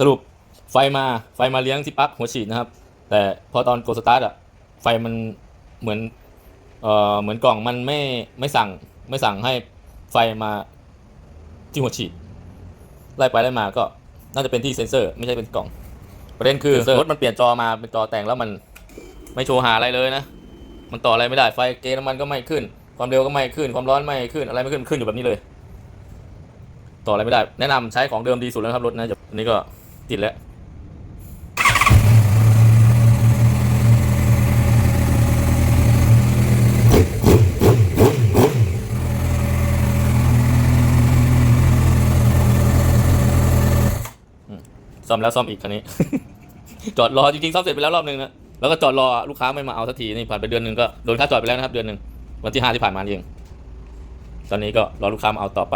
สรุปไฟมาไฟมาเลี้ยงที่ปลั๊กหัวฉีดนะครับ แต่พอตอนกดสตาร์ทอะไฟมันเหมือนเอ่อเหมือนกล่องมันไม่ไม่สั่งไม่สั่งให้ไฟมาที่หัวฉีดไล่ไปไล่มาก็น่าจะเป็นที่เซ็นเซอร์ ไม่ใช่เป็นกล่อง ประเด็นคือรถมันเปลี่ยนจอมาเป็นจอแต่งแล้วมันไม่โชว์หาอะไรเลยนะ มันต่ออะไรไม่ได้ไฟเกณฑ์น้ำมันก็ไม่ขึ้น ความเร็วก็ไม่ขึ้น ความร้อนไม่ขึ้นอะไรไม่ขึ้นขึ้นอยู่แบบนี้เลย ต่ออะไรไม่ได้ แนะนำใช้ของเดิมดีสุดแล้วครับรถนะอันนี้ก็ ติดแล้วซ่อมแล้วซ่อมอีกคันนี้ จอดรอจริงๆซ่อมเสร็จไปแล้วรอบนึงนะแล้วก็จอดรอลูกค้าไม่มาเอาสักทีนี่ผ่านไปเดือนหนึ่งก็โดนค่าจอดไปแล้วนะครับเดือนหนึ่งวันที่ห้าที่ผ่านมานี่เอง ตอนนี้ก็รอลูกค้ามาเอาต่อไป